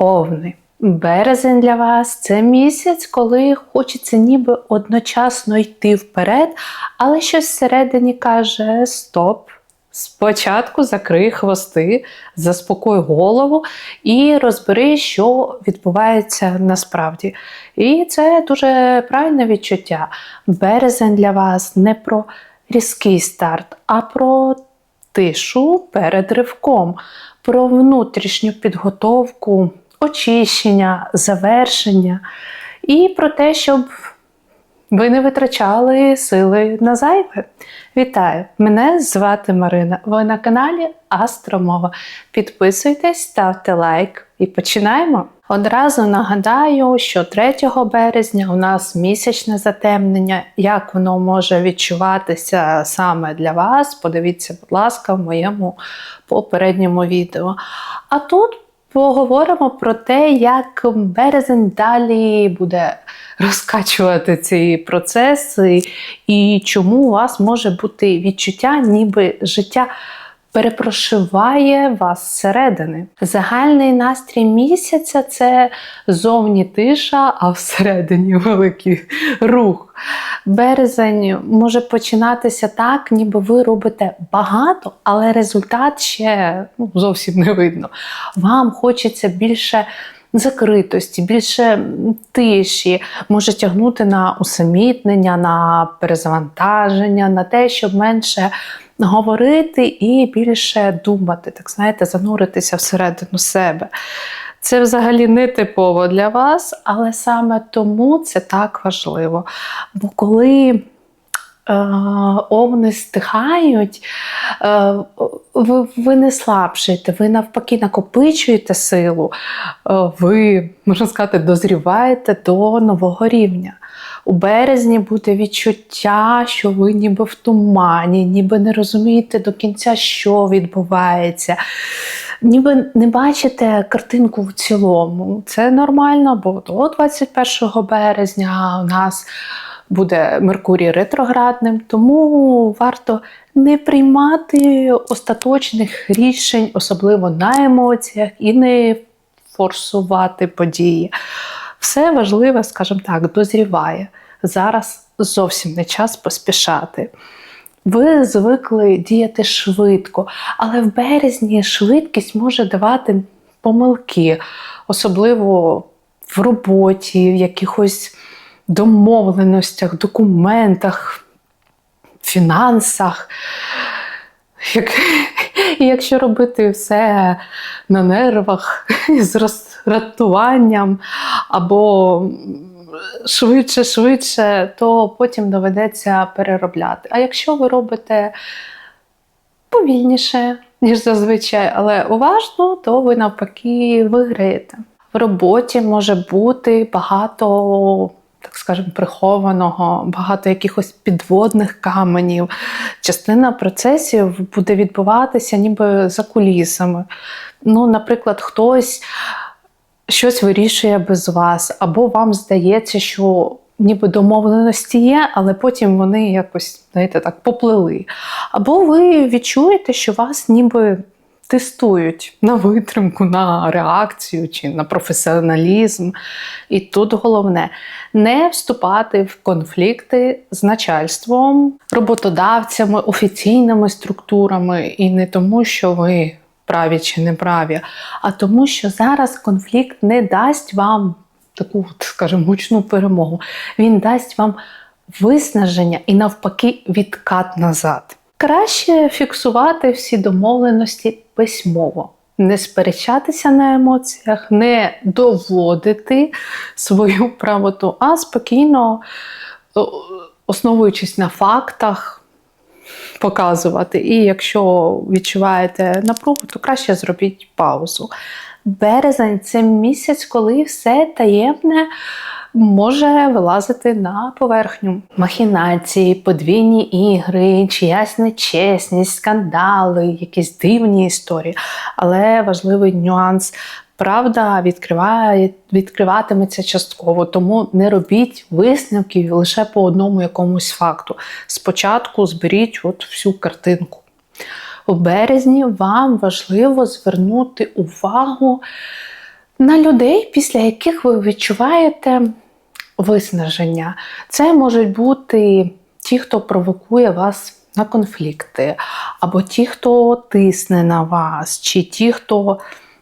Овни. Березень для вас це місяць, коли хочеться ніби одночасно йти вперед, але щось всередині каже: Стоп! Спочатку закрий хвости, заспокой голову і розбери, що відбувається насправді. І це дуже правильне відчуття. Березень для вас не про різкий старт, а про тишу перед ривком, про внутрішню підготовку, очищення, завершення і про те, щоб ви не витрачали сили на зайве. Вітаю! Мене звати Марина. Ви на каналі Астромова. Підписуйтесь, ставте лайк і починаємо. Одразу нагадаю, що 3 березня у нас місячне затемнення. Як воно може відчуватися саме для вас? Подивіться, будь ласка, в моєму попередньому відео. А тут поговоримо про те, як березень далі буде розкачувати ці процеси, і чому у вас може бути відчуття, ніби життя. Перепрошиває вас зсередини. Загальний настрій місяця це зовні тиша, а всередині великий рух. Березень може починатися так, ніби ви робите багато, але результат ще ну, зовсім не видно. Вам хочеться більше. Закритості, більше тиші, може тягнути на усамітнення, на перезавантаження, на те, щоб менше говорити і більше думати, так знаєте, зануритися всередину себе. Це взагалі не типово для вас, але саме тому це так важливо. Бо коли е, овни стихають, е, ви, ви не слабшаєте, ви навпаки накопичуєте силу, е, ви, можна сказати, дозріваєте до нового рівня. У березні буде відчуття, що ви ніби в тумані, ніби не розумієте до кінця, що відбувається. Ніби не бачите картинку в цілому. Це нормально, бо до 21 березня у нас буде Меркурій ретроградним, тому варто не приймати остаточних рішень, особливо на емоціях, і не форсувати події. Все важливе, скажімо так, дозріває. Зараз зовсім не час поспішати. Ви звикли діяти швидко, але в березні швидкість може давати помилки, особливо в роботі, в якихось домовленостях, документах, фінансах. Як... І якщо робити все на нервах, з роздратуванням, або швидше, швидше, то потім доведеться переробляти. А якщо ви робите повільніше, ніж зазвичай, але уважно, то ви навпаки виграєте. В роботі може бути багато. Так скажемо, прихованого, багато якихось підводних каменів. Частина процесів буде відбуватися ніби за кулісами. Ну, Наприклад, хтось щось вирішує без вас, або вам здається, що ніби домовленості є, але потім вони якось, знаєте, так поплили. Або ви відчуєте, що вас ніби. Тестують на витримку, на реакцію чи на професіоналізм. І тут головне не вступати в конфлікти з начальством, роботодавцями, офіційними структурами, і не тому, що ви праві чи неправі, а тому, що зараз конфлікт не дасть вам таку, скажімо, гучну перемогу. Він дасть вам виснаження і, навпаки, відкат назад. Краще фіксувати всі домовленості письмово. Не сперечатися на емоціях, не доводити свою правоту, а спокійно, основуючись на фактах, показувати. І якщо відчуваєте напругу, то краще зробіть паузу. Березень це місяць, коли все таємне. Може вилазити на поверхню махінації, подвійні ігри, чиясь нечесність, скандали, якісь дивні історії. Але важливий нюанс правда відкриває, відкриватиметься частково, тому не робіть висновків лише по одному якомусь факту. Спочатку зберіть от всю картинку. У березні вам важливо звернути увагу На людей, після яких ви відчуваєте виснаження. Це можуть бути ті, хто провокує вас на конфлікти, або ті, хто тисне на вас, чи ті, хто,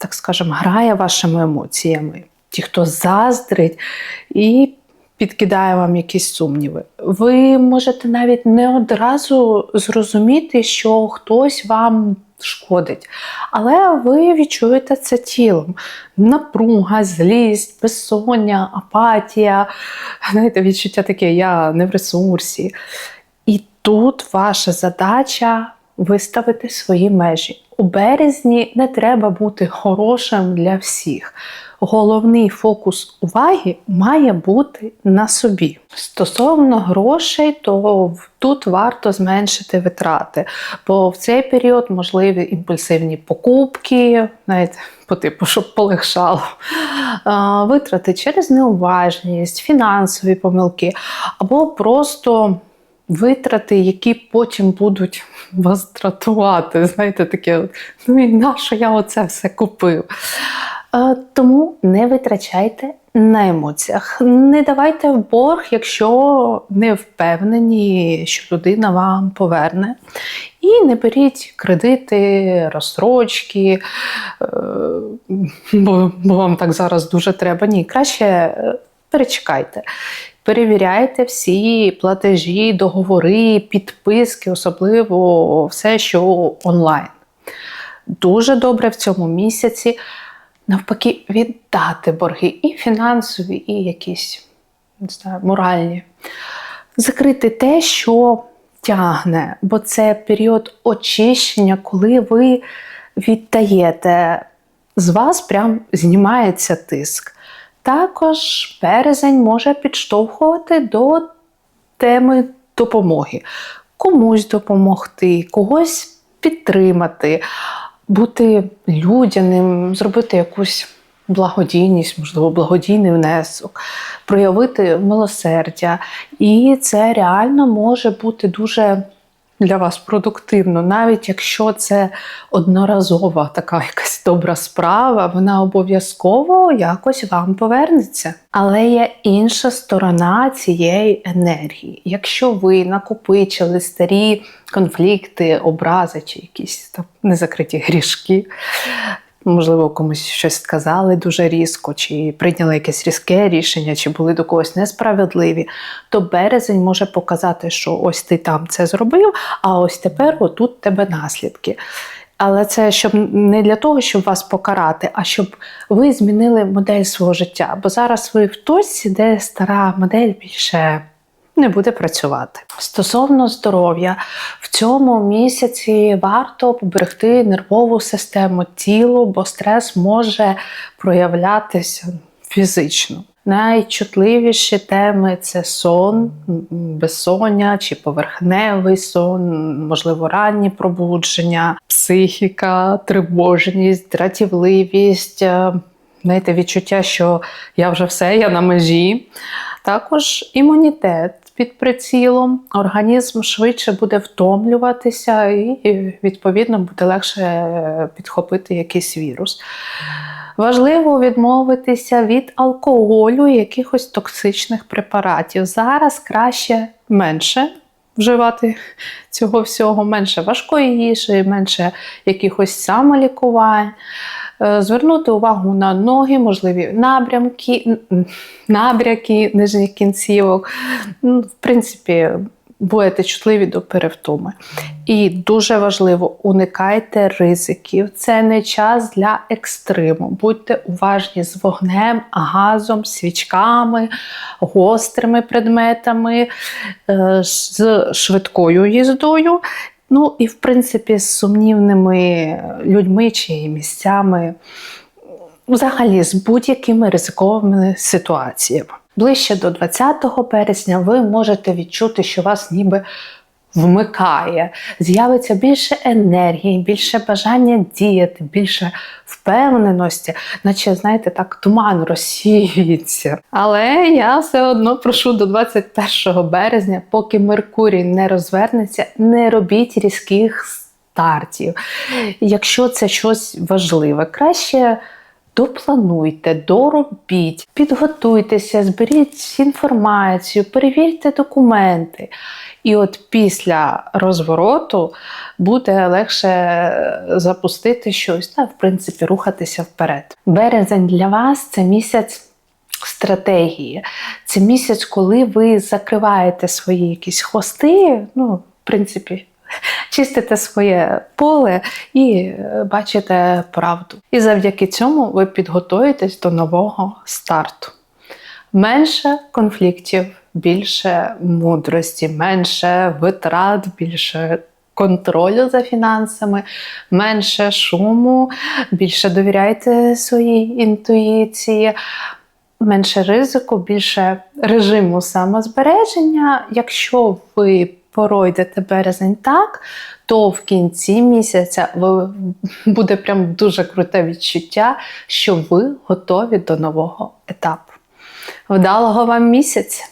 так скажемо, грає вашими емоціями, ті, хто заздрить і підкидає вам якісь сумніви. Ви можете навіть не одразу зрозуміти, що хтось вам шкодить, але ви відчуєте це тілом. Напруга, злість, безсоння, апатія, знаєте, відчуття таке, я не в ресурсі. І тут ваша задача виставити свої межі. У березні не треба бути хорошим для всіх. Головний фокус уваги має бути на собі. Стосовно грошей, то тут варто зменшити витрати, бо в цей період можливі імпульсивні покупки, навіть по типу, щоб полегшало, витрати через неуважність, фінансові помилки, або просто витрати, які потім будуть вас дратувати. Знаєте, таке, ну і на що я оце все купив? Е, Тому не витрачайте на емоціях. Не давайте в борг, якщо не впевнені, що людина вам поверне. І не беріть кредити, розстрочки, е, бо, бо вам так зараз дуже треба. Ні, краще е, перечекайте. Перевіряйте всі платежі, договори, підписки, особливо все, що онлайн. Дуже добре в цьому місяці навпаки віддати борги і фінансові, і якісь не знаю, моральні. Закрити те, що тягне, бо це період очищення, коли ви віддаєте, з вас прям знімається тиск. Також березень може підштовхувати до теми допомоги. Комусь допомогти, когось підтримати, бути людяним, зробити якусь благодійність, можливо, благодійний внесок, проявити милосердя. І це реально може бути дуже для вас продуктивно, навіть якщо це одноразова така якась добра справа, вона обов'язково якось вам повернеться. Але є інша сторона цієї енергії. Якщо ви накопичили старі конфлікти, образи чи якісь там незакриті грішки, можливо, комусь щось сказали дуже різко, чи прийняли якесь різке рішення, чи були до когось несправедливі, то березень може показати, що ось ти там це зробив, а ось тепер отут тебе наслідки. Але це щоб не для того, щоб вас покарати, а щоб ви змінили модель свого життя. Бо зараз ви в точці, де стара модель більше не буде працювати. Стосовно здоров'я, в цьому місяці варто поберегти нервову систему тілу, бо стрес може проявлятися фізично. Найчутливіші теми це сон, безсоння чи поверхневий сон, можливо, ранні пробудження, психіка, тривожність, дратівливість, е, знаєте, відчуття, що я вже все, я на межі. Також імунітет під прицілом, організм швидше буде втомлюватися і, відповідно, буде легше е, підхопити якийсь вірус. Важливо відмовитися від алкоголю і якихось токсичних препаратів. Зараз краще менше вживати цього всього, менше важкої їжі, менше якихось самолікувань. Е, Звернути увагу на ноги, можливі набрямки, набряки нижніх кінцівок. Ну, В принципі, будете чутливі до перевтоми. І дуже важливо, уникайте ризиків. Це не час для екстриму. Будьте уважні з вогнем, газом, свічками, гострими предметами, е, з швидкою їздою. Ну і в принципі з сумнівними людьми чи місцями, взагалі з будь-якими ризиковими ситуаціями. Ближче до 20 березня ви можете відчути, що вас ніби вмикає, з'явиться більше енергії, більше бажання діяти, більше впевненості, наче, знаєте, так туман розсіюється. Але я все одно прошу до 21 березня, поки Меркурій не розвернеться, не робіть різких стартів. Якщо це щось важливе, краще доплануйте, доробіть, підготуйтеся, зберіть інформацію, перевірте документи. І от після розвороту буде легше запустити щось та, в принципі, рухатися вперед. Березень для вас це місяць стратегії. Це місяць, коли ви закриваєте свої якісь хвости, ну, в принципі, чистите своє поле і е, бачите правду. І завдяки цьому ви підготуєтесь до нового старту. Менше конфліктів, більше мудрості, менше витрат, більше контролю за фінансами, менше шуму, більше довіряйте своїй інтуїції, менше ризику, більше режиму самозбереження. Якщо ви пройдете березень так, то в кінці місяця ви буде прям дуже круте відчуття, що ви готові до нового етапу. Вдалого вам місяця!